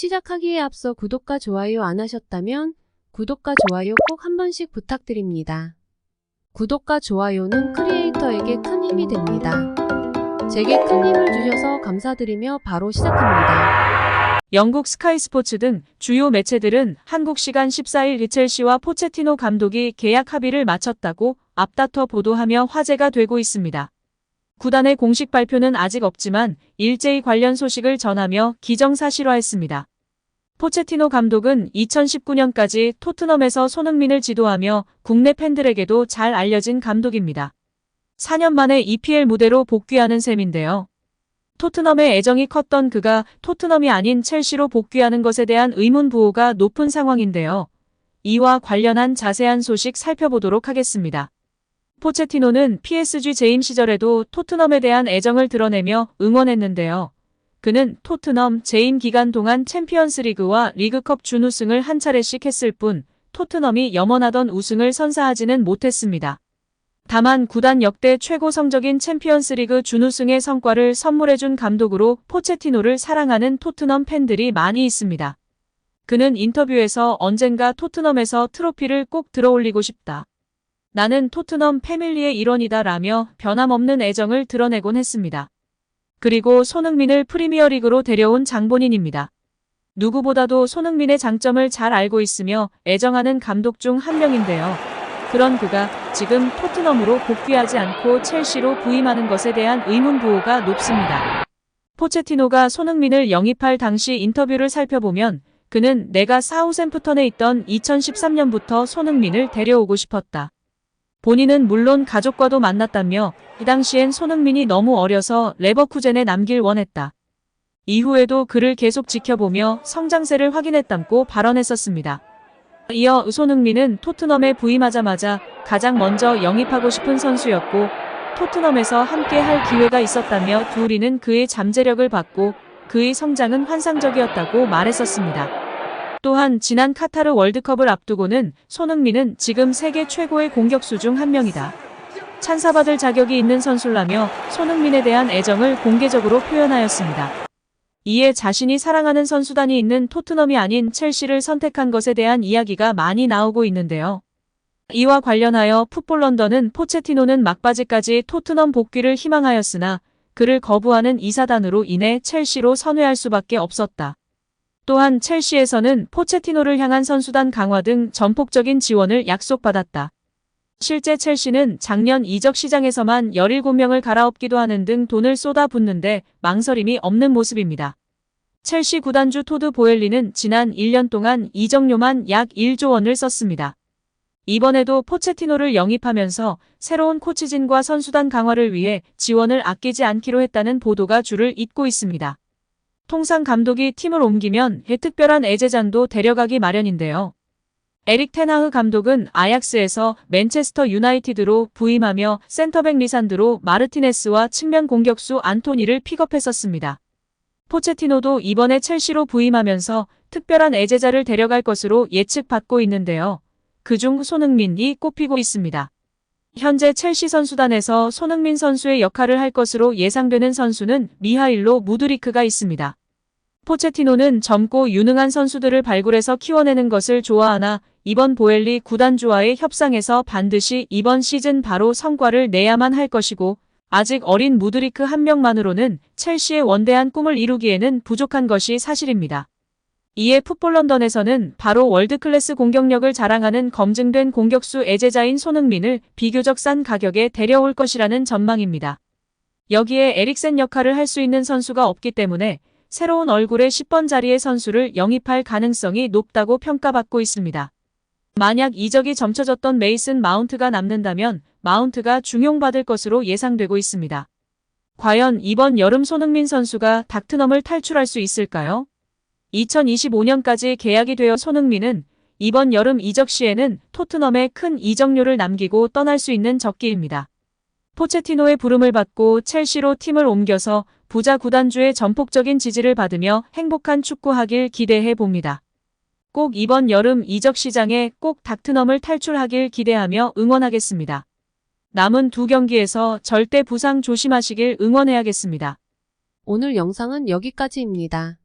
시작하기에 앞서 구독과 좋아요 안 하셨다면 구독과 좋아요 꼭 한 번씩 부탁드립니다. 구독과 좋아요는 크리에이터에게 큰 힘이 됩니다. 제게 큰 힘을 주셔서 감사드리며 바로 시작합니다. 영국 스카이 스포츠 등 주요 매체들은 한국 시간 14일 리첼시와 포체티노 감독이 계약 합의를 마쳤다고 앞다퉈 보도하며 화제가 되고 있습니다. 구단의 공식 발표는 아직 없지만 일제히 관련 소식을 전하며 기정사실화했습니다. 포체티노 감독은 2019년까지 토트넘에서 손흥민을 지도하며 국내 팬들에게도 잘 알려진 감독입니다. 4년 만에 EPL 무대로 복귀하는 셈인데요. 토트넘의 애정이 컸던 그가 토트넘이 아닌 첼시로 복귀하는 것에 대한 의문 부호가 높은 상황인데요. 이와 관련한 자세한 소식 살펴보도록 하겠습니다. 포체티노는 PSG 재임 시절에도 토트넘에 대한 애정을 드러내며 응원했는데요. 그는 토트넘 재임 기간 동안 챔피언스 리그와 리그컵 준우승을 한 차례씩 했을 뿐 토트넘이 염원하던 우승을 선사하지는 못했습니다. 다만 구단 역대 최고 성적인 챔피언스 리그 준우승의 성과를 선물해준 감독으로 포체티노를 사랑하는 토트넘 팬들이 많이 있습니다. 그는 인터뷰에서 언젠가 토트넘에서 트로피를 꼭 들어올리고 싶다. 나는 토트넘 패밀리의 일원이다 라며 변함없는 애정을 드러내곤 했습니다. 그리고 손흥민을 프리미어리그로 데려온 장본인입니다. 누구보다도 손흥민의 장점을 잘 알고 있으며 애정하는 감독 중 한 명인데요. 그런 그가 지금 토트넘으로 복귀하지 않고 첼시로 부임하는 것에 대한 의문 부호가 높습니다. 포체티노가 손흥민을 영입할 당시 인터뷰를 살펴보면 그는 내가 사우샘프턴에 있던 2013년부터 손흥민을 데려오고 싶었다. 본인은 물론 가족과도 만났다며 이 당시엔 손흥민이 너무 어려서 레버쿠젠에 남길 원했다. 이후에도 그를 계속 지켜보며 성장세를 확인했다고 발언했었습니다. 이어 손흥민은 토트넘에 부임하자마자 가장 먼저 영입하고 싶은 선수였고 토트넘에서 함께 할 기회가 있었다며 둘이는 그의 잠재력을 봤고 그의 성장은 환상적이었다고 말했었습니다. 또한 지난 카타르 월드컵을 앞두고는 손흥민은 지금 세계 최고의 공격수 중 한 명이다. 찬사받을 자격이 있는 선수라며 손흥민에 대한 애정을 공개적으로 표현하였습니다. 이에 자신이 사랑하는 선수단이 있는 토트넘이 아닌 첼시를 선택한 것에 대한 이야기가 많이 나오고 있는데요. 이와 관련하여 풋볼 런던은 포체티노는 막바지까지 토트넘 복귀를 희망하였으나 그를 거부하는 이사단으로 인해 첼시로 선회할 수밖에 없었다. 또한 첼시에서는 포체티노를 향한 선수단 강화 등 전폭적인 지원을 약속받았다. 실제 첼시는 작년 이적 시장에서만 17명을 갈아엎기도 하는 등 돈을 쏟아붓는데 망설임이 없는 모습입니다. 첼시 구단주 토드 보엘리는 지난 1년 동안 이적료만 약 1조 원을 썼습니다. 이번에도 포체티노를 영입하면서 새로운 코치진과 선수단 강화를 위해 지원을 아끼지 않기로 했다는 보도가 줄을 잇고 있습니다. 통상 감독이 팀을 옮기면 특별한 애제잔도 데려가기 마련인데요. 에릭 테나흐 감독은 아약스에서 맨체스터 유나이티드로 부임하며 센터백 리산드로 마르티네스와 측면 공격수 안토니를 픽업했었습니다. 포체티노도 이번에 첼시로 부임하면서 특별한 애제자를 데려갈 것으로 예측받고 있는데요. 그중 손흥민이 꼽히고 있습니다. 현재 첼시 선수단에서 손흥민 선수의 역할을 할 것으로 예상되는 선수는 미하일로 무드리크가 있습니다. 포체티노는 젊고 유능한 선수들을 발굴해서 키워내는 것을 좋아하나 이번 보엘리 구단주와의 협상에서 반드시 이번 시즌 바로 성과를 내야만 할 것이고 아직 어린 무드리크 한 명만으로는 첼시의 원대한 꿈을 이루기에는 부족한 것이 사실입니다. 이에 풋볼 런던에서는 바로 월드클래스 공격력을 자랑하는 검증된 공격수 애제자인 손흥민을 비교적 싼 가격에 데려올 것이라는 전망입니다. 여기에 에릭센 역할을 할 수 있는 선수가 없기 때문에 새로운 얼굴의 10번 자리의 선수를 영입할 가능성이 높다고 평가받고 있습니다. 만약 이적이 점쳐졌던 메이슨 마운트가 남는다면 마운트가 중용받을 것으로 예상되고 있습니다. 과연 이번 여름 손흥민 선수가 닥트넘을 탈출할 수 있을까요? 2025년까지 계약이 되어 손흥민은 이번 여름 이적 시에는 토트넘에 큰 이적료를 남기고 떠날 수 있는 적기입니다. 포체티노의 부름을 받고 첼시로 팀을 옮겨서 부자 구단주의 전폭적인 지지를 받으며 행복한 축구하길 기대해 봅니다. 꼭 이번 여름 이적 시장에 꼭 닥트넘을 탈출하길 기대하며 응원하겠습니다. 남은 두 경기에서 절대 부상 조심하시길 응원해야겠습니다. 오늘 영상은 여기까지입니다.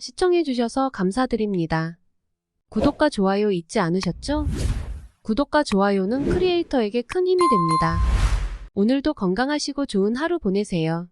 시청해주셔서 감사드립니다. 구독과 좋아요 잊지 않으셨죠? 구독과 좋아요는 크리에이터에게 큰 힘이 됩니다. 오늘도 건강하시고 좋은 하루 보내세요.